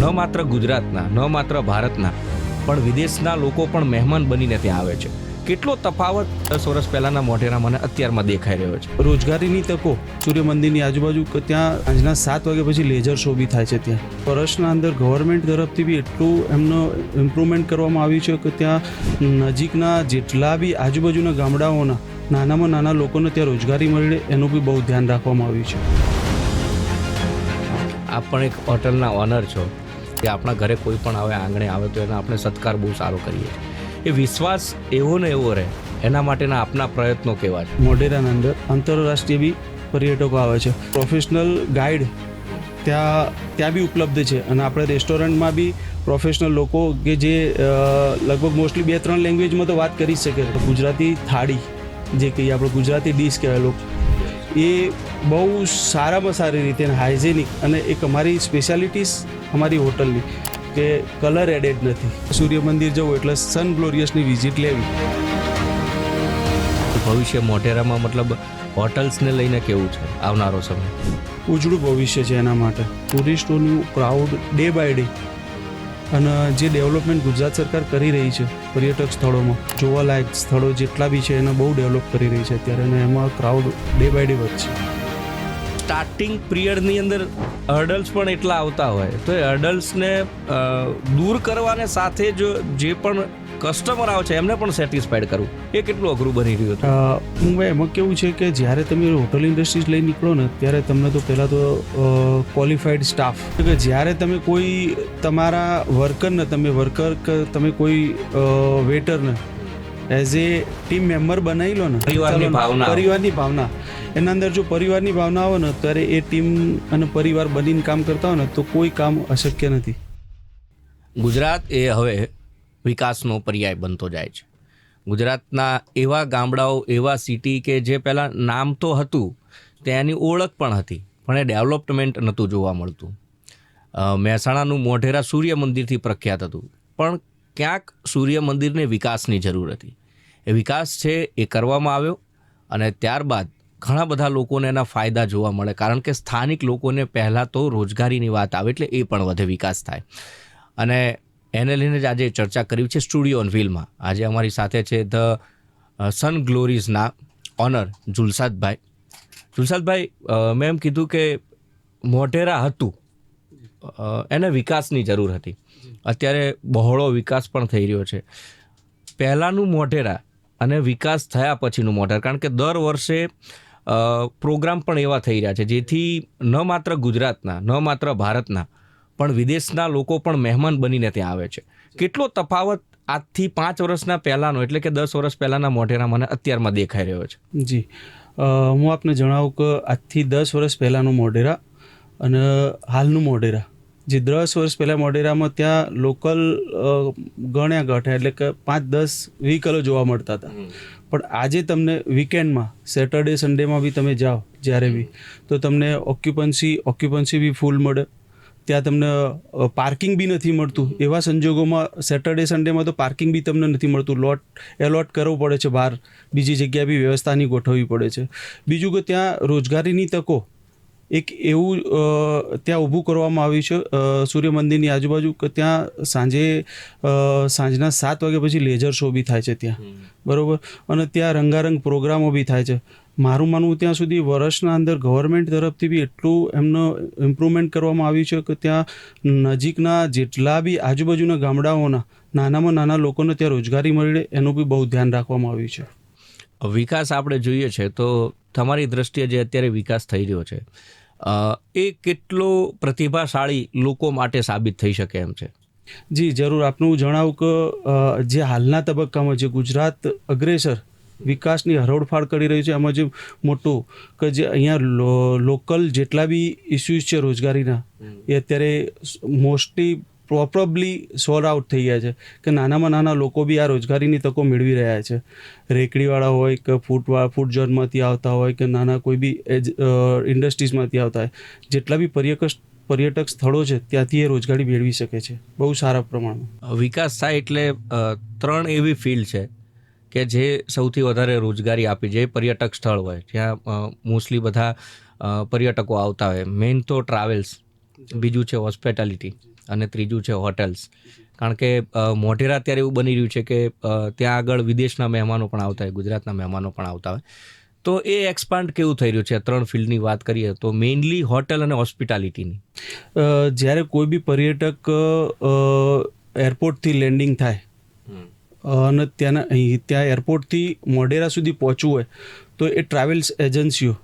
ન માત્ર ગુજરાતના ન માત્ર ભારતના પણ વિદેશના લોકો પણ મહેમાન બનીને ત્યાં આવે છે. કેટલો તફાવત દસ વર્ષ પહેલાના મોઢેરા મને અત્યારમાં દેખાઈ રહ્યો છે. રોજગારીની તકો સૂર્ય મંદિરની આજુબાજુ ત્યાં આજના સાત વાગ્યા પછી લેઝર શો બી થાય છે ત્યાં. વર્ષના અંદર ગવર્મેન્ટ તરફથી બી એટલું એમનો ઇમ્પ્રુવમેન્ટ કરવામાં આવ્યું છે કે ત્યાં નજીકના જેટલા બી આજુબાજુના ગામડાઓના નાનામાં નાના લોકોને ત્યાં રોજગારી મળી રહે એનું બી બહુ ધ્યાન રાખવામાં આવ્યું છે. આપ પણ એક હોટલના ઓનર છો. કે આપણા ઘરે કોઈ પણ આવે, આંગણે આવે, તો એનો આપણે સત્કાર બહુ સારો કરીએ. એ વિશ્વાસ એવો ને એવો રહે, એના માટેના આપના પ્રયત્નો કેવા છે મોઢેરાના અંદર આંતરરાષ્ટ્રીય બી પર્યટકો આવે છે. પ્રોફેશનલ ગાઈડ ત્યાં ત્યાં બી ઉપલબ્ધ છે. અને આપણે રેસ્ટોરન્ટમાં બી પ્રોફેશનલ લોકો કે જે લગભગ મોસ્ટલી બે ત્રણ લેંગ્વેજમાં તો વાત કરી શકે ગુજરાતી થાળી, જે કહીએ આપણે, ગુજરાતી ડીશ કહેવાય લોકો. એ બહુ સારામાં સારી રીતે હાઇજેનિક અને એક અમારી સ્પેશિયાલિટીસ અમારી હોટલની કે કલર એડેડ નથી. સૂર્ય મંદિર જવું એટલે સન ગ્લોરિયસની વિઝિટ લેવી. ભવિષ્ય મોઢેરામાં મતલબ હોટલ્સને લઈને કેવું છે આવનારો સમય? ઉજળું ભવિષ્ય છે એના માટે. ટુરિસ્ટોનું ક્રાઉડ ડે બાય ડે અને જે ડેવલપમેન્ટ ગુજરાત સરકાર કરી રહી છે પર્યટક સ્થળોમાં જોવાલાયક સ્થળો જેટલા બી છે એને બહુ ડેવલપ કરી રહી છે અત્યારે. અને એમાં ક્રાઉડ ડે બાય ડે વધશે. સ્ટાર્ટિંગ પિરિયડની અંદર હર્ડલ્સ પણ એટલા આવતા હોય. તો એ હર્ડલ્સને દૂર કરવાને સાથે જ જે પણ કસ્ટમર આવે છે એમને પણ સેટિસ્ફાઈડ કરવું. એ કેટલું અઘરું બની રહ્યું હતું? હું એમાં કેવું છે કે જ્યારે તમે હોટલ ઇન્ડસ્ટ્રીઝ લઈ નીકળો ને ત્યારે તમને તો પહેલાં તો ક્વોલિફાઈડ સ્ટાફ કે જ્યારે તમે કોઈ તમારા વર્કરને તમે વર્કર કે તમે કોઈ વેટરને એઝ એ ટીમ મેમ્બર બનાવી લો ને પરિવારની ભાવના. પરિવારની ભાવના. એના અંદર જો પરિવારની ભાવના આવે ને ત્યારે એ ટીમ અને પરિવાર બનીને કામ કરતા હોય ને, તો કોઈ કામ અશક્ય નથી. ગુજરાત એ હવે વિકાસનો પર્યાય બનતો જાય છે. ગુજરાતના એવા ગામડાઓ, એવા સિટી કે જે પહેલાં નામ તો હતું તેની ઓળખ પણ હતી, પણ એ ડેવલપમેન્ટ નહોતું જોવા મળતું. મહેસાણાનું મોઢેરા સૂર્ય મંદિરથી પ્રખ્યાત હતું. પણ ક્યાંક સૂર્ય મંદિરને વિકાસની જરૂર હતી. એ વિકાસ છે એ કરવામાં આવ્યો, અને ત્યારબાદ ઘણા બધા લોકોને એના ફાયદા જોવા મળે. કારણ કે સ્થાનિક લોકોને પહેલાં તો રોજગારીની વાત આવે એટલે એ પણ વધે વિકાસ થાય. અને એને લઈને જ આજે ચર્ચા કરી છે સ્ટુડિયો ઓન વ્હીલમાં આજે અમારી સાથે છે ધ સન ગ્લોરીઝના ઓનર જુલસાદભાઈ. જુલસાદભાઈ મેં એમ કીધું કે મોઢેરા હતું. એને વિકાસની જરૂર હતી. અત્યારે બહોળો વિકાસ પણ થઈ રહ્યો છે. પહેલાંનું મોઢેરા અને વિકાસ થયા પછીનું મોઢેરા. કારણ કે દર વર્ષે પ્રોગ્રામ પણ એવા થઈ રહ્યા છે જેથી ન માત્ર ગુજરાતના ન માત્ર ભારતના પણ વિદેશના લોકો પણ મહેમાન બનીને ત્યાં આવે છે. કેટલો તફાવત આજથી પાંચ વર્ષના પહેલાંનો એટલે કે દસ વર્ષ પહેલાંના મોઢેરા મને અત્યારમાં દેખાઈ રહ્યો છે. જી. હું આપને જણાવું કે આજથી દસ વર્ષ પહેલાંનું મોઢેરા અને હાલનું મોઢેરા. જે દસ વર્ષ પહેલાં મોઢેરામાં ત્યાં લોકલ ગણ્યા ગઠ્યા એટલે કે પાંચ દસ વ્હીકલો જોવા મળતા હતા. પણ આજે તમને વીકેન્ડમાં સેટરડે સન્ડેમાં બી તમે જાઓ, જ્યારે બી, તો તમને ઓક્યુપન્સી ઓક્યુપન્સી બી ફૂલ મળે. ત્યાં તમને પાર્કિંગ બી નથી મળતું. એવા સંજોગોમાં સેટરડે સન્ડેમાં તો પાર્કિંગ બી તમને નથી મળતું. લોટ એલોટ કરવું પડે છે બહાર. બીજી જગ્યાએ બી વ્યવસ્થાની ગોઠવવી પડે છે. બીજું કે ત્યાં રોજગારીની તકો એક એવું ત્યાં ઊભું કરવામાં આવ્યું છે સૂર્ય મંદિરની આજુબાજુ કે ત્યાં સાંજે સાંજના સાત વાગ્યા પછી લેઝર શો બી થાય છે ત્યાં. બરાબર? અને ત્યાં રંગારંગ પ્રોગ્રામો બી થાય છે. મારું માનવું ત્યાં સુધી વર્ષના અંદર ગવર્મેન્ટ તરફથી બી એટલું એમનો ઇમ્પ્રુવમેન્ટ કરવામાં આવ્યું છે કે ત્યાં નજીકના જેટલા બી આજુબાજુના ગામડાઓના નાનામાં નાના લોકોને ત્યાં રોજગારી મળી રહે એનું બી બહુ ધ્યાન રાખવામાં આવ્યું છે. વિકાસ આપણે જોઈએ છે તો તમારી દ્રષ્ટિએ જે અત્યારે વિકાસ થઈ રહ્યો છે એ કેટલો પ્રતિભાશાળી લોકો માટે સાબિત થઈ શકે એમ છે? જી જરૂર. આપનું જણાવું કે જે હાલના તબક્કામાં જે ગુજરાત અગ્રેસર વિકાસની હરોળફાળ કરી રહ્યું છે એમાં જે મોટું કે જે અહીંયા લો- લોકલ જેટલા બી ઇસ્યુઝ છે રોજગારીના એ અત્યારે મોસ્ટલી પ્રોપરલી સોલ્વ આઉટ થઈ ગયા છે કે નાનામાં નાના લોકો બી આ રોજગારીની તકો મેળવી રહ્યા છે. રેકડીવાળા હોય કે ફૂટવાળા ફૂડ ઝોનમાંથી આવતા હોય કે નાના કોઈ બી એજ ઇન્ડસ્ટ્રીઝમાંથી આવતા હોય, જેટલા બી પર્યટક પર્યટક સ્થળો છે ત્યાંથી એ રોજગારી મેળવી શકે છે, બહુ સારા પ્રમાણમાં. વિકાસ થાય એટલે ત્રણ એવી ફિલ્ડ છે કે જે સૌથી વધારે રોજગારી આપી, જે પર્યટક સ્થળ હોય, જ્યાં મોસ્ટલી બધા પર્યટકો આવતા હોય. મેઇન તો ટ્રાવેલ્સ બીજું છે હોસ્પિટાલિટી અને ત્રીજું છે હોટેલ્સ કારણ કે મોઢેરા અત્યારે એવું બની રહ્યું છે કે ત્યાં આગળ વિદેશના મહેમાનો પણ આવતા હોય ગુજરાતના મહેમાનો પણ આવતા હોય. તો એ એક્સપાન્ડ કેવું થઈ રહ્યું છે? ત્રણ ફિલ્ડની વાત કરીએ તો મેઇનલી હોટેલ અને હોસ્પિટાલિટીની જ્યારે કોઈ બી પર્યટક એરપોર્ટથી લેન્ડિંગ થાય અને ત્યાંના ત્યાં એરપોર્ટથી મોઢેરા સુધી પહોંચવું હોય તો એ ટ્રાવેલ્સ એજન્સીઓ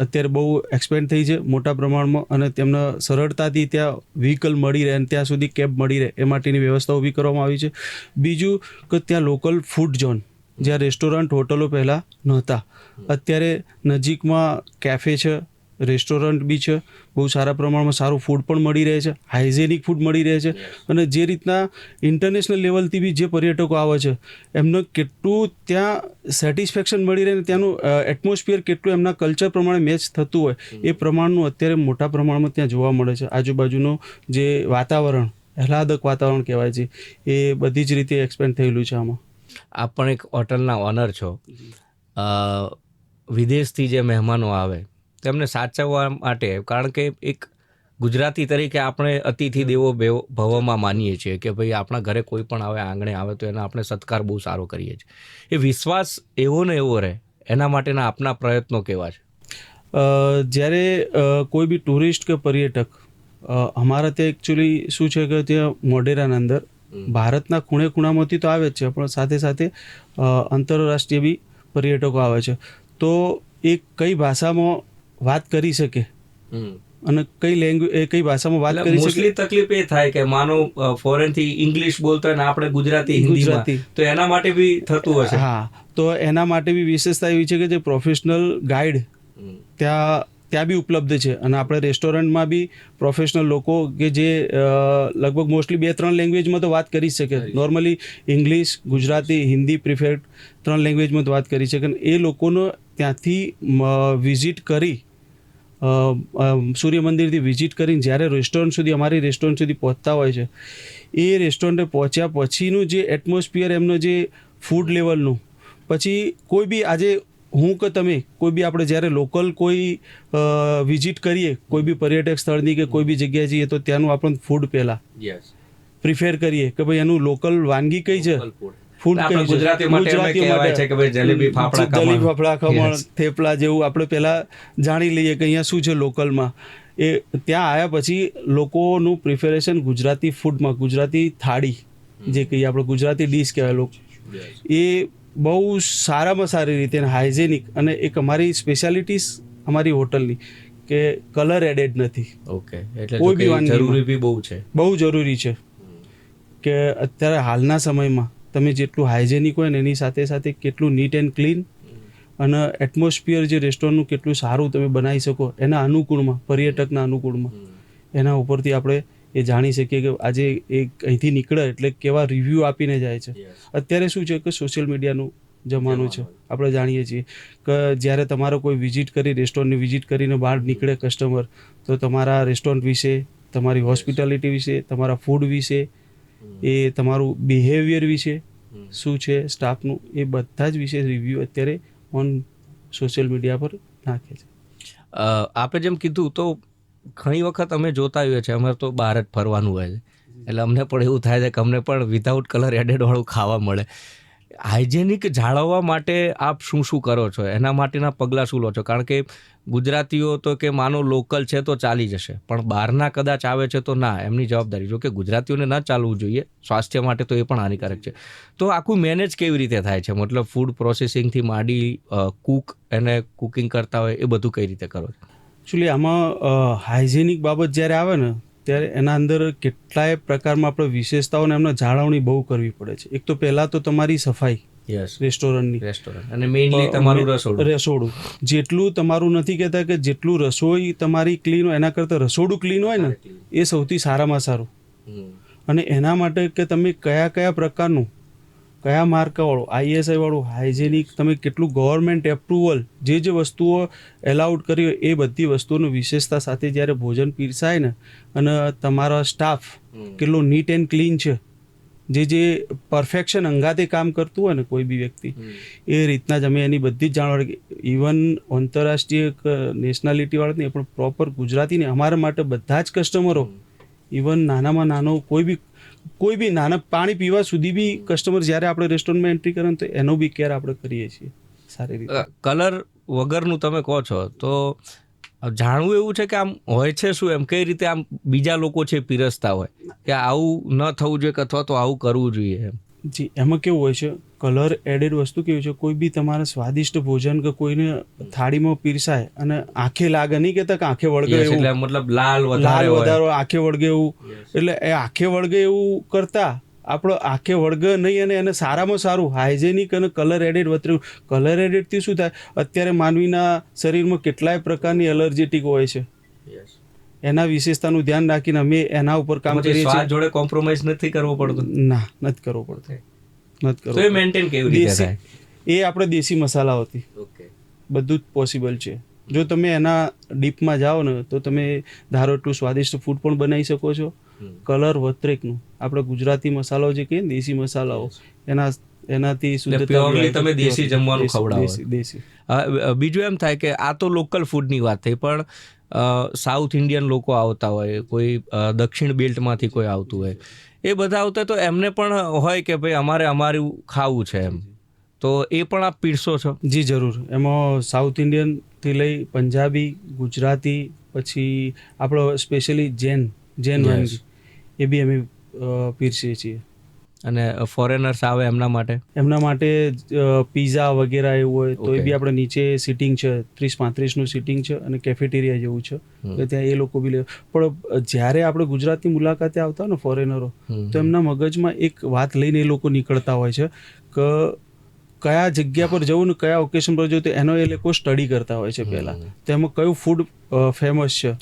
અત્યારે બહુ એક્સપેન્ડ થઈ છે, મોટા પ્રમાણમાં, અને તેમને સરળતાથી ત્યાં વ્હીકલ મળી રહે અને ત્યાં સુધી કેબ મળી રહે, એ માટેની વ્યવસ્થા ઊભી કરવામાં આવી છે. બીજું કે ત્યાં લોકલ ફૂડ ઝોન જ્યાં રેસ્ટોરન્ટ હોટલો પહેલાં નહોતા. અત્યારે નજીકમાં કેફે છે રેસ્ટોરન્ટ બી છે બહુ સારા પ્રમાણમાં સારું ફૂડ પણ મળી રહે છે હાઇજેનિક ફૂડ મળી રહે છે અને જે રીતના ઇન્ટરનેશનલ લેવલથી બી જે પર્યટકો આવે છે એમને કેટલું ત્યાં સેટિસ્ફેક્શન મળી રહે ને ત્યાંનું એટમોસ્ફિયર કેટલું એમના કલ્ચર પ્રમાણે મેચ થતું હોય એ પ્રમાણનું અત્યારે મોટા પ્રમાણમાં ત્યાં જોવા મળે છે. આજુબાજુનું જે વાતાવરણ આહલાદક વાતાવરણ કહેવાય છે એ બધી જ રીતે એક્સપેન્ડ થયેલું છે આમાં. આપ પણ એક હોટલના ઓનર છો. વિદેશથી જે મહેમાનો આવે તેમને સાચવવા માટે. કારણ કે એક ગુજરાતી તરીકે આપણે અતિથિ દેવો ભવમાં માનીએ છીએ કે ભાઈ આપણા ઘરે કોઈ પણ આવે આંગણે આવે તો એનો આપણે સત્કાર બહુ સારો કરીએ છીએ. એ વિશ્વાસ એવો ને એવો રહે એના માટેના આપના પ્રયત્નો કેવા છે? જ્યારે કોઈ બી ટુરિસ્ટ કે પર્યટક અમારા ત્યાં એકચ્યુઅલી શું છે કે ત્યાં મોઢેરાના અંદર ભારતના ખૂણે ખૂણામાંથી તો આવે જ છે પણ સાથે સાથે આંતરરાષ્ટ્રીય બી પર્યટકો આવે છે. તો એ કઈ ભાષામાં વાત કરી શકે. અને કઈ લેંગ્વેજ કઈ ભાષામાં વાત કરી શકે? મોસ્ટલી તકલીફ એ થાય કે માનો ફોરેનથી ઇંગ્લિશ બોલતો હોય આપણે ગુજરાતી ગુજરાતી. તો એના માટે બી થતું હશે. હા તો એના માટે બી વિશેષતા એવી છે કે જે પ્રોફેશનલ ગાઈડ ત્યાં ત્યાં બી ઉપલબ્ધ છે. અને આપણે રેસ્ટોરન્ટમાં બી પ્રોફેશનલ લોકો કે જે લગભગ મોસ્ટલી બે ત્રણ લેંગ્વેજમાં તો વાત કરી શકે. Normally English Gujarati Hindi preferred ત્રણ લેંગ્વેજમાં તો વાત કરી શકે. અને એ લોકોનો ત્યાંથી વિઝિટ કરી સૂર્ય મંદિરથી વિઝિટ કરીને જ્યારે રેસ્ટોરન્ટ સુધી અમારી રેસ્ટોરન્ટ સુધી પહોંચતા હોય છે એ રેસ્ટોરન્ટે પહોંચ્યા પછીનું જે એટમોસ્ફિયર એમનો જે ફૂડ લેવલનું પછી કોઈ બી આજે હું કે તમે કોઈ બી આપણે જ્યારે લોકલ કોઈ વિઝિટ કરીએ કોઈ બી પર્યટક સ્થળની કે કોઈ બી જગ્યાએ જઈએ તો ત્યાંનું આપણને ફૂડ પહેલાં પ્રિફેર કરીએ કે ભાઈ એનું લોકલ વાનગી કઈ છે? ફૂડ ગુજરાતી માટે છે કે ભાઈ જલેબી, ફાફડા. જલેબી ફાફડા ખમણ થેપલા જેવું આપણે પહેલાં જાણી લઈએ કે અહીંયા શું છે લોકલમાં. એ ત્યાં આવ્યા પછી લોકોનું પ્રિફેરેશન ગુજરાતી ફૂડમાં ગુજરાતી થાળી જે કહીએ આપણે ગુજરાતી ડીશ કહેવાય લોકો. એ બહુ સારામાં સારી રીતે હાઇજેનિક અને એક અમારી સ્પેશિયાલિટીસ અમારી હોટલની કે કલર એડેડ નથી. ઓકે એટલે કોઈ બી જરૂરી બી બહુ છે. બહુ જરૂરી છે કે અત્યારે હાલના સમયમાં તમે જેટલું હાઇજેનિક હોય ને એની સાથે સાથે કેટલું નીટ એન્ડ ક્લીન અને એટમોસ્ફિયર જે રેસ્ટોરન્ટનું કેટલું સારું તમે બનાવી શકો એના અનુકૂળમાં પર્યટકના અનુકૂળમાં. એના ઉપરથી આપણે એ જાણી શકીએ કે આજે એ અહીંથી નીકળે એટલે કેવા રિવ્યૂ આપીને જાય છે. અત્યારે શું છે કે સોશિયલ મીડિયાનું જમાનું છે. આપણે જાણીએ છીએ કે જ્યારે તમારો કોઈ વિઝિટ કરી રેસ્ટોરન્ટની વિઝિટ કરીને બહાર નીકળે કસ્ટમર તો તમારા રેસ્ટોરન્ટ વિશે તમારી હોસ્પિટાલિટી વિશે તમારા ફૂડ વિશે એ તમારું બિહેવિયર વિશે શું છે સ્ટાફનું એ બધા જ વિશે રિવ્યૂ અત્યારે ઓન સોશિયલ મીડિયા પર નાખે છે. આપણે આપે જેમ કીધું તો ઘણી વખત અમે જોતા હોઈએ છીએ અમારે તો બહાર જ ફરવાનું હોય છે. એટલે અમને પણ એવું થાય છે કે અમને પણ વિધાઉટ કલર એડેડ વાળું ખાવા મળે. હાઇજેનિક જાળવવા માટે આપ શું શું કરો છો? એના માટેના પગલાં શું લો છો? કારણ કે ગુજરાતીઓ તો કે માનો લોકલ છે તો ચાલી જશે. પણ બહારના કદાચ આવે છે તો ના, એમની જવાબદારી. જો કે ગુજરાતીઓને ન ચાલવું જોઈએ, સ્વાસ્થ્ય માટે તો એ પણ હાનિકારક છે. તો આખું મેનેજ કેવી રીતે થાય છે? મતલબ ફૂડ પ્રોસેસિંગથી માંડી કુક એને કુકિંગ કરતા હોય, એ બધું કઈ રીતે કરો છો? એકચ્યુઅલી આમાં હાઇજેનિક બાબત જ્યારે આવે ને ત્યારે એના અંદર કેટલાય પ્રકારમાં આપણે વિશેષતાઓને એમને જાળવણી બહુ કરવી પડે છે. એક તો પહેલાં તો તમારી સફાઈ યસ રેસ્ટોરન્ટની. રેસ્ટોરન્ટ. અને મેઇનલી તમારું રસોડું. રસોડું. જેટલું તમારું નથી કહેતા કે જેટલું રસોઈ તમારી ક્લીન હોય એના કરતાં રસોડું ક્લીન હોય ને એ સૌથી સારામાં સારું. અને એના માટે કે તમે કયા કયા પ્રકારનું કયા માર્કાવાળું આઈએસઆઈવાળું હાઇજેનિક તમે કેટલું ગવર્મેન્ટ એપ્રુવલ જે જે વસ્તુઓ એલાઉડ કરી હોય એ બધી વસ્તુઓની વિશેષતા સાથે જ્યારે ભોજન પીરસાય ને અને તમારો સ્ટાફ કેટલો નીટ એન્ડ ક્લીન છે જે જે પરફેક્શન અંગાતે કામ કરતું હોય ને કોઈ બી વ્યક્તિ એ રીતના જ અમે એની બધી જ જાણવા ઇવન આંતરરાષ્ટ્રીય નેશનાલિટીવાળા નહીં પણ પ્રોપર ગુજરાતી ને અમારા માટે બધા જ કસ્ટમરો ઇવન નાનામાં નાનો કોઈ બી કોઈ બી નાના પાણી પીવા સુધી બી કસ્ટમર જ્યારે આપણે રેસ્ટોરન્ટમાં એન્ટ્રી કરે તો એનો બી કેર આપણે કરીએ છીએ. સારી રીતે. કલર વગરનું તમે કહો છો તો જાણવું એવું છે કે આમ હોય છે શું? એમ કઈ રીતે આમ બીજા લોકો છે પીરસતા હોય? કે આવું ન થવું જોઈએ કે અથવા તો આવું કરવું જોઈએ એમ? જી એમાં કેવું હોય છે કલર એડેડ વસ્તુ કેવી છે? કોઈ બી તમારા સ્વાદિષ્ટ ભોજન કે કોઈને થાળીમાં પીરસાય અને આંખે લાગે નહીં કે કે આંખે વળગે એવું. મતલબ લાલ વધારે લાલ વધારો આંખે વળગે એવું. એટલે એ આંખે વળગે એવું કરતા આપણો આંખે વળગે નહીં અને એને સારામાં સારું હાઇજેનિક અને કલર એડેડ વતર્યું કલર એડેડથી શું થાય? અત્યારે માનવીના શરીરમાં કેટલાય પ્રકારની એલર્જેટિક હોય છે. એના વિશેષતાનું ધ્યાન રાખીને અમે એના ઉપર કામ કરીએ છીએ. જોડે કોમ્પ્રોમાઇઝ નથી કરવો પડતો? ના નથી કરવો પડતો. નથી તો એ મેન્ટેન કેવી રીતે થાય? એ આપણે દેશી મસાલાઓથી ઓકે. બધું જ પોસિબલ છે. જો તમે એના ડીપમાં જાઓ ને તો તમે ધારો એટલું સ્વાદિષ્ટ ફૂડ પણ બનાવી શકો છો. કલર વત્રેકનું આપણે ગુજરાતી મસાલાઓ જે કહીએ ને દેશી મસાલાઓ એના એનાથી શુદ્ધતા તમે દેશી જમવાનું ખવડાવો. દેશી બીજું એમ થાય કે આ તો લોકલ ફૂડની વાત થઈ પણ સાઉથ ઇન્ડિયન લોકો આવતા હોય કોઈ દક્ષિણ બેલ્ટમાંથી કોઈ આવતું હોય. એ બધા આવતા તો એમને પણ હોય કે ભાઈ અમારે અમારું ખાવું છે એમ. તો એ પણ આપ પીરસો છો? જી જરૂર. એમાં સાઉથ ઇન્ડિયનથી લઈ પંજાબી ગુજરાતી પછી આપણો સ્પેશિયલી જૈન જૈન. વાનગી એ બી અમે પીરસીએ છીએ. અને ફોરેનર્સ આવે એમના માટે? એમના માટે પીઝા વગેરે એવું હોય તો એ બી આપણે નીચે સિટિંગ છે ત્રીસ પાંત્રીસનું સિટિંગ છે અને કેફેટેરિયા જેવું છે. તો ત્યાં એ લોકો બી લે. પણ જ્યારે આપણે ગુજરાતની મુલાકાતે આવતા હોય ને ફોરેનરો તો એમના મગજમાં એક વાત લઈને એ લોકો નીકળતા હોય છે કે કયા જગ્યા પર જવું ને કયા ઓકેશન પર જવું તો એનો એ લોકો સ્ટડી કરતા હોય છે પહેલાં. તો એમાં કયું ફૂડ ફેમસ છે?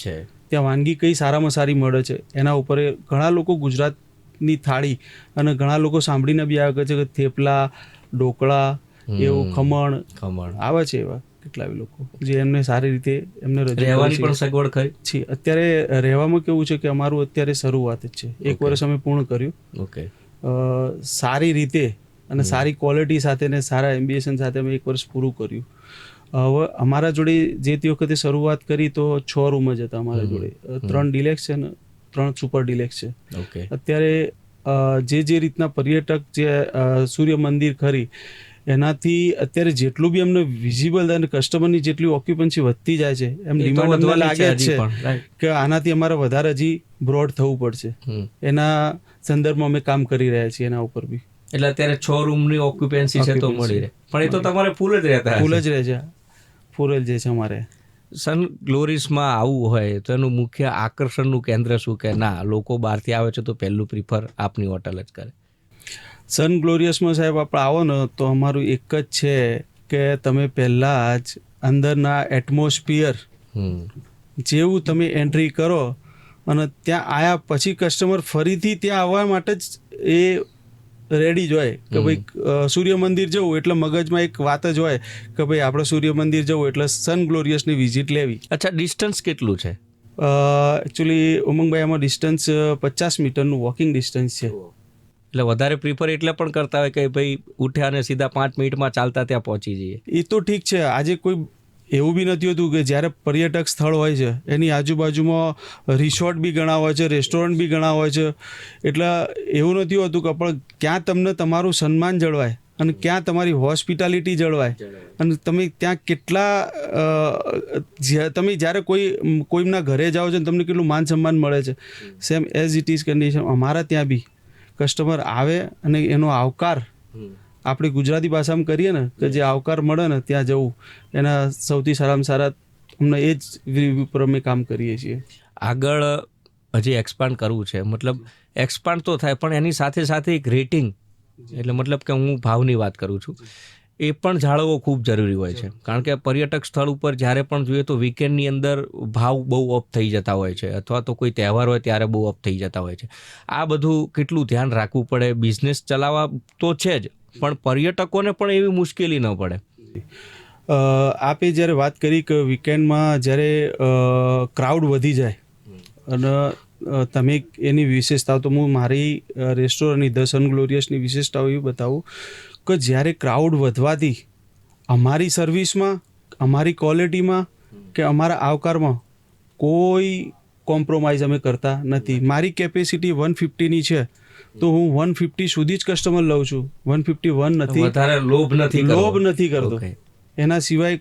ત્યાં વાનગી કઈ સારામાં સારી મળે છે? એના ઉપર ઘણા લોકો ગુજરાતની થાળી. અને ઘણા લોકો સાંભળીને બી આવે છે કે થેપલા ઢોકળા એવું ખમણ. ખમણ. આવે છે એવા કેટલા લોકો જે એમને સારી રીતે એમને રહેવાની પણ સગવડ ખરી? છે અત્યારે રહેવામાં કેવું છે કે અમારું અત્યારે શરૂઆત જ છે. એક વર્ષ અમે પૂર્ણ કર્યું. ઓકે. સારી રીતે અને સારી ક્વોલિટી સાથે ને સારા એમ્બિએશન સાથે અમે એક વર્ષ પૂરું કર્યું. હવે અમારા જોડે જે તે વખતે શરૂઆત કરી તો છ રૂમ જ હતા અમારા જોડે. ત્રણ ડિલેક્સ છે ને ત્રણ સુપર ડિલેક્સ છે. ઓકે. અત્યારે જે જે રીતના પર્યટક જે સૂર્ય મંદિર ખરી એનાથી અત્યારે જેટલું બી અમને વિઝિબલ અને કસ્ટમરની જેટલી ઓક્યુપન્સી વધતી જાય છે એમ ડિમાન્ડ અમને લાગે છે. કે આનાથી અમારે વધારે હજી બ્રોડ થવું પડશે. એના સંદર્ભમાં અમે કામ કરી રહ્યા છીએ એના ઉપર બી. એટલે અત્યારે છ રૂમની ઓક્યુપન્સી છે તો મળી રહે. પણ એ તો તમારે ફૂલ જ રહેતા ફૂલ જ રહે છે. ફૂલ જ છે અમારે. સન ગ્લોરીસમાં આવવું હોય તો એનું મુખ્ય આકર્ષણનું કેન્દ્ર શું કે ના લોકો બહારથી આવે છે તો પહેલું પ્રિફર આપની હોટલ જ કરે. સન ગ્લોરિયસમાં સાહેબ આપણે આવો ને તો અમારું એક જ છે કે તમે પહેલાં જ અંદરના એટમોસ્ફિયર જેવું તમે એન્ટ્રી કરો અને ત્યાં આયા પછી કસ્ટમર ફરીથી ત્યાં આવવા માટે જ એ રેડી જ હોય કે ભાઈ સૂર્ય મંદિર જવું એટલે મગજમાં એક વાત જ હોય કે ભાઈ આપણે સૂર્ય મંદિર જવું એટલે સન ગ્લોરિયસની વિઝિટ લેવી. અચ્છા ડિસ્ટન્સ કેટલું છે? એકચ્યુઅલી ઉમંગભાઈ આમાં ડિસ્ટન્સ પચાસ મીટરનું વોકિંગ ડિસ્ટન્સ છે. એટલે વધારે પ્રિફર એટલે પણ કરતા હોય કે ભાઈ ઉઠ્યા અને સીધા પાંચ મિનિટમાં ચાલતા ત્યાં પહોંચી જઈએ. એ તો ઠીક છે. આજે કોઈ એવું બી નથી હોતું કે જ્યારે પર્યટક સ્થળ હોય છે એની આજુબાજુમાં રિસોર્ટ બી ઘણા હોય છે રેસ્ટોરન્ટ બી ઘણા હોય છે. એટલે એવું નથી હોતું કે પણ ક્યાં તમને તમારું સન્માન જળવાય અને ક્યાં તમારી હોસ્પિટાલિટી જળવાય. અને તમે ત્યાં કેટલા તમે જ્યારે કોઈ કોઈના ઘરે જાઓ છો ને તમને કેટલું માન સન્માન મળે છે. Same as it is condition અમારા ત્યાં બી કસ્ટમર આવે અને એનો આવકાર આપણે ગુજરાતી ભાષામાં કરીએ ને, કે જે આવકાર મળે ને ત્યાં જવું, એના સૌથી સારામાં સારા અમને એ જ ઉપર પર અમે કામ કરીએ છીએ. આગળ હજી એક્સપાન્ડ કરવું છે. મતલબ એક્સપાન્ડ તો થાય, પણ એની સાથે સાથે એક રેટિંગ એટલે મતલબ કે હું ભાવની વાત કરું છું. એ પણ જાળવવો ખૂબ જરૂરી હોય છે. કારણ કે પર્યટક સ્થળ ઉપર જ્યારે પણ જોઈએ તો વીકેન્ડની અંદર ભાવ બહુ અપ થઈ જતા હોય છે, અથવા તો કોઈ તહેવાર હોય ત્યારે બહુ અપ થઈ જતા હોય છે. આ બધું કેટલું ધ્યાન રાખવું પડે? બિઝનેસ ચલાવવા તો છે જ પણ પર્યટકોને પણ એવી મુશ્કેલી ન પડે. આપે જ્યારે વાત કરી કે વીકેન્ડમાં જ્યારે ક્રાઉડ વધી જાય, અને તમે એની વિશેષતાઓ, તો હું મારી રેસ્ટોરન્ટની ધ સન ગ્લોરિયસની વિશેષતાઓ એવી બતાવું કે જ્યારે ક્રાઉડ વધવાથી અમારી સર્વિસમાં અમારી ક્વોલિટીમાં કે અમારા આવકારમાં કોઈ કોમ્પ્રોમાઇઝ અમે કરતા નથી. મારી કેપેસિટી વન ફિફ્ટીની છે. તો હું વન ફિફ્ટી સુધી જ કસ્ટમર લઉં છું. વન ફિફ્ટી વન નથી વધારે લોભ નથી લોભ નથી કરતો. એના સિવાય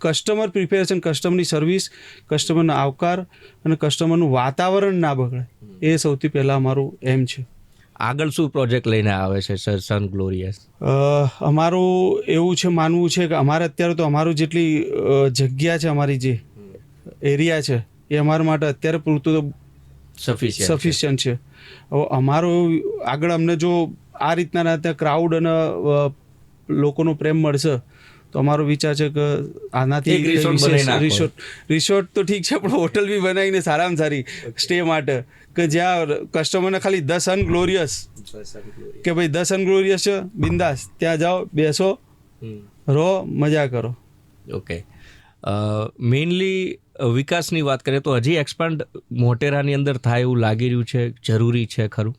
કસ્ટમર પ્રિપેરેશન કસ્ટમરની સર્વિસ કસ્ટમરનો આવકાર અને કસ્ટમરનું વાતાવરણ ના બગડે. એ સૌથી પહેલાં અમારું એમ છે. આગળ શું પ્રોજેક્ટ લઈને આવે છે સર? સન ગ્લોરિયસ અમારું એવું છે માનવું છે કે અમારે અત્યારે તો અમારું જેટલી જગ્યા છે અમારી જે એરિયા છે એ અમારા માટે અત્યારે પૂરતું તો સફિશિયન્ટ સફિશિયન્ટ છે. હવે અમારો આગળ અમને જો આ રીતના ત્યાં ક્રાઉડ અને લોકોનો પ્રેમ મળશે તો અમારો વિચાર છે કે આનાથી. રિસોર્ટ રિસોર્ટ તો ઠીક છે પણ હોટલ બી બનાવીને સારામાં સારી સ્ટે માટે. કે જ્યાં કસ્ટમરને ખાલી દસ અનગ્લોરિયસ કે ભાઈ દસ અનગ્લોરિયસ છે બિંદાસ ત્યાં જાઓ બેસો રહો મજા કરો. ઓકે મેઇનલી વિકાસની વાત કરીએ તો હજી એક્સપાન્ડ મોટેરાની અંદર થાય એવું લાગી રહ્યું છે જરૂરી છે ખરું?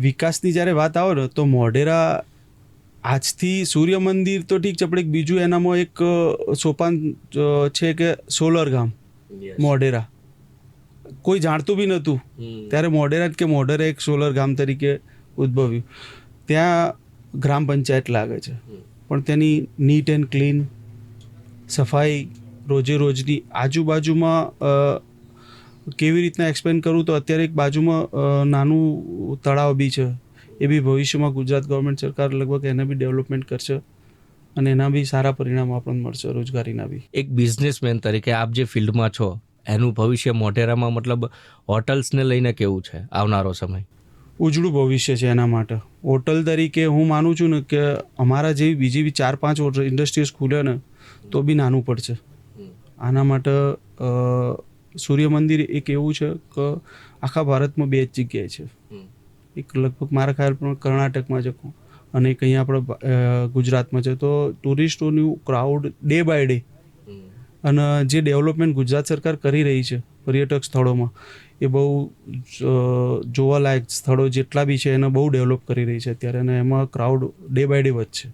વિકાસની જ્યારે વાત આવે ને તો મોઢેરા આજથી સૂર્ય મંદિર તો ઠીક છે પણ એક બીજું એનામાં એક સોપાન છે કે સોલર ગામ મોઢેરા. કોઈ જાણતું બી નહોતું ત્યારે મોઢેરા જ કે મોઢેરા એક સોલર ગામ તરીકે ઉદ્ભવ્યું. ત્યાં ગ્રામ પંચાયત લાગે છે. પણ તેની નીટ એન્ડ ક્લીન સફાઈ રોજે રોજની આજુબાજુમાં કેવી રીતના એક્સપ્લેન કરું તો અત્યારે એક બાજુમાં નાનું તળાવ બી છે. એ બી ભવિષ્યમાં ગુજરાત ગવર્મેન્ટ સરકાર લગભગ એને બી ડેવલપમેન્ટ કરશે અને એના બી સારા પરિણામ આપણને મળશે રોજગારીના બી. એક બિઝનેસમેન તરીકે આપ જે ફિલ્ડમાં છો એનું ભવિષ્ય મોટેરામાં મતલબ હોટલ્સને લઈને કેવું છે આવનારો સમય? ઉજળું ભવિષ્ય છે એના માટે. હોટલ તરીકે હું માનું છું ને કે અમારા જેવી બીજી બી ચાર પાંચ ઇન્ડસ્ટ્રીઝ ખુલે ને તો બી નાનું પડશે. આના માટે સૂર્ય મંદિર એક એવું છે કે આખા ભારતમાં બે જ જગ્યાએ છે. એક લગભગ મારા ખ્યાલ પ્રમાણે કર્ણાટકમાં છે અને એક અહીંયા આપણે ગુજરાતમાં છે. તો ટુરિસ્ટોનું ક્રાઉડ ડે બાય ડે અને જે ડેવલપમેન્ટ ગુજરાત સરકાર કરી રહી છે પર્યટક સ્થળોમાં એ બહુ જોવાલાયક સ્થળો જેટલા બી છે એને બહુ ડેવલપ કરી રહી છે અત્યારે. અને એમાં ક્રાઉડ ડે બાય ડે વધશે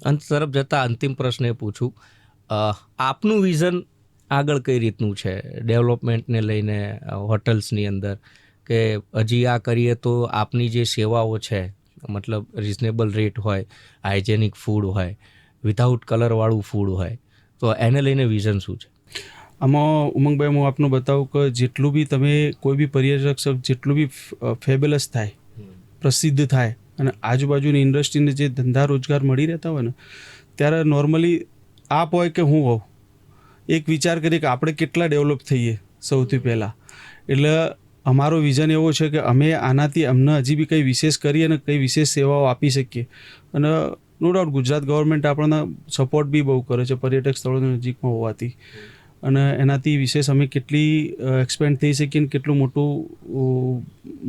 અંત તરફ જતાં અંતિમ પ્રશ્ન એ પૂછું. આપનું વિઝન આગળ કઈ રીતનું છે? ડેવલપમેન્ટને લઈને હોટલ્સની અંદર કે હજી આ કરીએ તો આપની જે સેવાઓ છે, મતલબ રિઝનેબલ રેટ હોય હાઇજેનિક ફૂડ હોય વિધાઉટ કલરવાળું ફૂડ હોય, તો એને લઈને વિઝન શું છે? આમાં ઉમંગભાઈ, હું આપનું બતાવું કે જેટલું બી તમે કોઈ બી પર્યટક જેટલું બી ફેબેલસ થાય, પ્રસિદ્ધ થાય અને આજુબાજુની ઇન્ડસ્ટ્રીને જે ધંધા રોજગાર મળી રહેતા હોય ને, ત્યારે નોર્મલી આપ હોય કે હું હોઉં? એક વિચાર કરીએ કે આપણે કેટલા ડેવલપ થઈએ સૌથી પહેલાં. એટલે અમારો વિઝન એવો છે કે અમે આનાથી અમને હજી બી કંઈ વિશેષ કરીએ અને કંઈ વિશેષ સેવાઓ આપી શકીએ. અને નો ડાઉટ ગુજરાત ગવર્મેન્ટ આપણને સપોર્ટ બી બહુ કરે છે પર્યટક સ્થળોની નજીકમાં હોવાથી. અને એનાથી વિશેષ અમે કેટલી એક્સપેન્ડ થઈ શકીએ ને કેટલું મોટું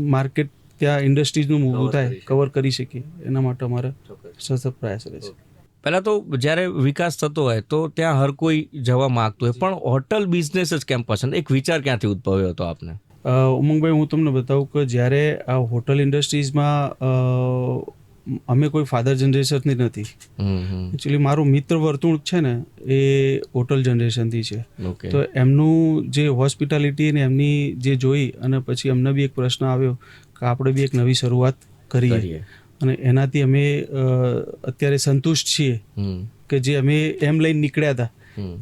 માર્કેટ ત્યાં ઇન્ડસ્ટ્રીઝનું ઊભું થાય કવર કરી શકીએ. એના માટે અમારે સતત પ્રયાસ રહે છે. પહેલાં તો જ્યારે વિકાસ થતો હોય તો ત્યાં હર કોઈ જવા માગતું હોય. પણ હોટલ બિઝનેસ જ કેમ પસંદ એક વિચાર ક્યાંથી ઉદ્ભવ્યો હતો આપને? ઉમંગભાઈ હું તમને બતાવું કે જ્યારે આ હોટલ ઇન્ડસ્ટ્રીઝમાં અમે કોઈ ફાધર જનરેશનથી નથી. એકચ્યુઅલી મારું મિત્ર વર્તુણક છે ને એ હોટલ જનરેશનથી છે. તો એમનું જે હોસ્પિટાલિટી ને એમની જે જોઈ અને પછી અમને બી એક પ્રશ્ન આવ્યો કે આપણે બી એક નવી શરૂઆત કરીએ. અને એનાથી અમે અત્યારે સંતુષ્ટ છીએ કે જે અમે એમ લઈને નીકળ્યા હતા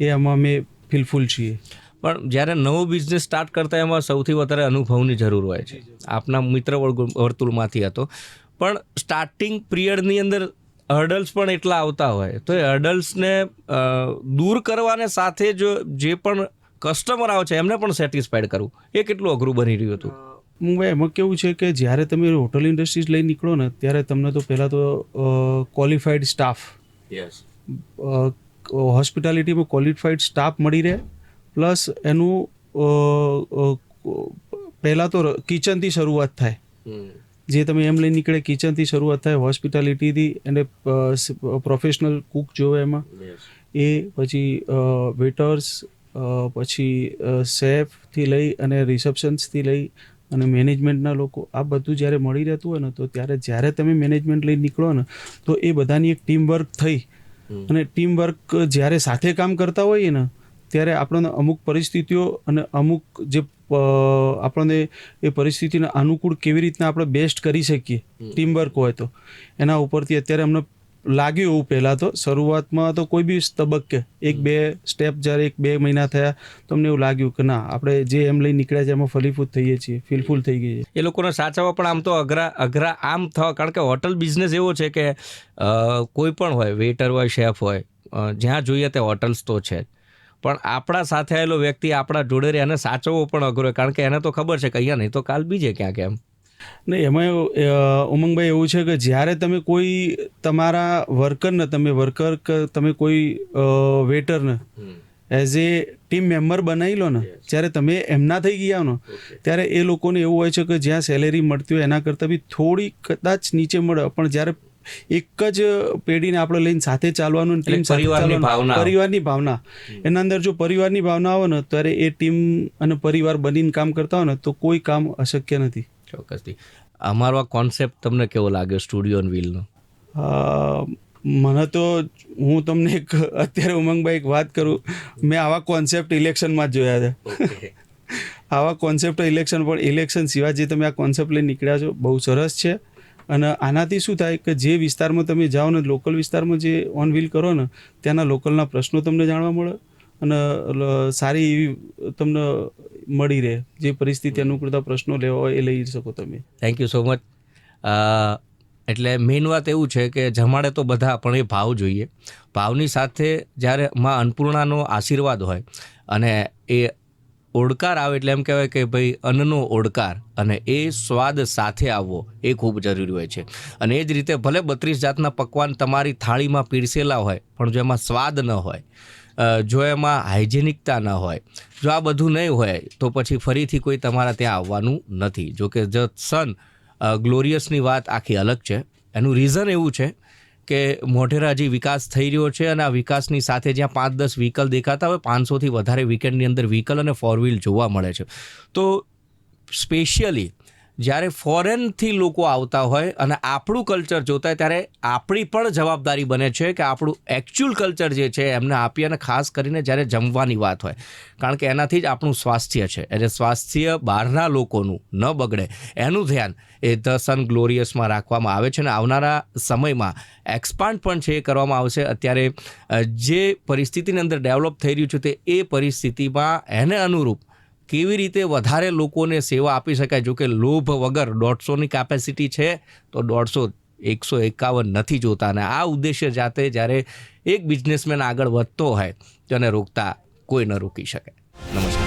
એ આમાં અમે ફિલફુલ છીએ. પણ જ્યારે નવો બિઝનેસ સ્ટાર્ટ કરતા એમાં સૌથી વધારે અનુભવની જરૂર હોય છે. આપના મિત્ર વર્તુળમાંથી હતો. પણ સ્ટાર્ટિંગ પિરિયડની અંદર હર્ડલ્સ પણ એટલા આવતા હોય. તો એ હર્ડલ્સને દૂર કરવાને સાથે જો જે પણ કસ્ટમર આવે છે એમને પણ સેટિસ્ફાઈડ કરવું. એ કેટલું અઘરું બની રહ્યું હતું? મુંબઈ એમાં કેવું છે કે જ્યારે તમે હોટલ ઇન્ડસ્ટ્રીઝ લઈ નીકળો ને ત્યારે તમને તો પહેલાં તો ક્વોલિફાઈડ સ્ટાફ હોસ્પિટાલિટીમાં ક્વોલિફાઈડ સ્ટાફ મળી રહે. પ્લસ એનું પહેલાં તો કિચનથી શરૂઆત થાય. જે તમે એમ લઈ નીકળે કિચનથી શરૂઆત થાય હોસ્પિટાલિટીથી અને પ્રોફેશનલ કુક જોવે એમાં. એ પછી વેટર્સ પછી શેફથી લઈ અને રિસેપ્શન્સથી લઈ અને મેનેજમેન્ટના લોકો આ બધું જ્યારે મળી રહેતું હોય ને તો ત્યારે જ્યારે તમે મેનેજમેન્ટ લઈને નીકળો ને તો એ બધાની એક ટીમ વર્ક થઈ અને ટીમ વર્ક જ્યારે સાથે કામ કરતા હોઈએ ને ત્યારે આપણને અમુક પરિસ્થિતિઓ અને અમુક જે આપણને એ પરિસ્થિતિને અનુકૂળ કેવી રીતના આપણે બેસ્ટ કરી શકીએ ટીમ વર્ક હોય તો. એના ઉપરથી અત્યારે અમને લાગ્યું એવું પહેલાં તો. શરૂઆતમાં તો કોઈ બી તબક્કે એક બે સ્ટેપ જ્યારે એક બે મહિના થયા, તો અમને એવું લાગ્યું કે ના, આપણે જે એમ લઈ નીકળ્યા છે એમાં ફલીફૂત થઈએ છીએ, ફીલફુલ થઈ ગઈ છે એ લોકોને સાચવવા પણ આમ તો અઘરા અઘરા આમ થવા, કારણ કે હોટલ બિઝનેસ એવો છે કે કોઈ પણ હોય વેઇટર હોય શેફ હોય જ્યાં જોઈએ તે હોટલ્સ તો છે પણ આપણા સાથે આવેલો વ્યક્તિ આપણા જોડે રહે એને સાચવવો પણ અઘરો કારણ કે એને તો ખબર છે કે અહીંયા નહીં તો કાલ બીજે ક્યાંક એમ નહીં એમાં ઉમંગભાઈ એવું છે કે જ્યારે તમે કોઈ તમારા વર્કરને તમે વર્કર કે તમે કોઈ વેટરને એઝ એ ટીમ મેમ્બર બનાવી લો ને જ્યારે તમે એમના થઈ ગયા ને ત્યારે એ લોકોને એવું હોય છે કે જ્યાં સેલેરી મળતી હોય એના કરતાં બી થોડી કદાચ નીચે મળે. પણ જ્યારે એક જ પેઢીને આપણે લઈને સાથે ચાલવાનું ટીમ પરિવારની ભાવના. પરિવારની ભાવના. એના અંદર જો પરિવારની ભાવના આવે ને ત્યારે એ ટીમ અને પરિવાર બનીને કામ કરતા હોય ને તો કોઈ કામ અશક્ય નથી. ચોક્કસથી. અમારો આ કોન્સેપ્ટ તમને કેવો લાગ્યો સ્ટુડિયો ઓન વ્હીલનો મને તો હું તમને એક અત્યારે ઉમંગભાઈ એક વાત કરું મેં આવા કોન્સેપ્ટ ઇલેક્શનમાં જ જોયા હતા આવા કોન્સેપ્ટ ઇલેક્શન પણ ઇલેક્શન સિવાય જે તમે આ કોન્સેપ્ટ લઈને નીકળ્યા છો બહુ સરસ છે. અને આનાથી શું થાય કે જે વિસ્તારમાં તમે જાઓ ને લોકલ વિસ્તારમાં જે ઓન વ્હીલ કરો ને ત્યાંના લોકલના પ્રશ્નો તમને જાણવા મળે. અને સારી એવી તમને મળી રહે. જે પરિસ્થિતિ અનુકૂળતા પ્રશ્નો લેવા હોય એ લઈ શકો તમે. થેન્ક યુ સો મચ એટલે મેઇન વાત એવું છે કે જમાડે તો બધા, પણ એ ભાવ જોઈએ. ભાવની સાથે જ્યારે માં અન્નપૂર્ણાનો આશીર્વાદ હોય અને એ ઓડકાર આવે એટલે એમ કહેવાય કે ભાઈ અન્નનો ઓડકાર અને એ સ્વાદ સાથે આવવો એ ખૂબ જરૂરી હોય છે. અને એ જ રીતે ભલે બત્રીસ જાતના પકવાન તમારી થાળીમાં પીરસેલા હોય, પણ જો એમાં સ્વાદ ન હોય જો એમાં હાઇજેનિકતા ન હોય, જો આ બધું નહીં હોય, તો પછી ફરીથી કોઈ તમારા ત્યાં આવવાનું નથી. જો કે જ સન ગ્લોરિયસની વાત આખી અલગ છે. એનું રીઝન એવું છે કે મોઢેરા હજી વિકાસ થઈ રહ્યો છે અને આ વિકાસની સાથે જ્યાં પાંચ દસ વ્હીકલ દેખાતા હોય, પાંચસોથી વધારે વીકેન્ડની અંદર વ્હીકલ અને ફોર વ્હીલ જોવા મળે છે. તો સ્પેશિયલી જ્યારે ફોરેનથી લોકો આવતા હોય અને આપણું કલ્ચર જોતા હોય, ત્યારે આપણી પણ જવાબદારી બને છે કે આપણું એકચ્યુઅલ કલ્ચર જે છે, એમને આપીએ અને ખાસ કરીને જ્યારે જમવાની વાત હોય. કારણ કે એનાથી જ આપણું સ્વાસ્થ્ય છે. એટલે સ્વાસ્થ્ય બહારના લોકોનું ન બગડે. એનું ધ્યાન એ ધ સન ગ્લોરિયસમાં રાખવામાં આવે છે અને આવનારા સમયમાં એક્સપાન્ડ પણ છે એ કરવામાં આવશે. અત્યારે જે પરિસ્થિતિની અંદર ડેવલપ થઈ રહ્યું છે તે એ પરિસ્થિતિમાં એને અનુરૂપ કેવી રીતે વધારે લોકોને સેવા આપી શકાય? જો કે લોભ વગર દોઢસોની કેપેસિટી છે, તો દોઢસો એકસો એકાવન નથી જોતા. અને આ ઉદ્દેશ્ય જાતે જ્યારે એક બિઝનેસમેન આગળ વધતો હોય, તેને રોકતા કોઈ ન રોકી શકે. નમસ્કાર.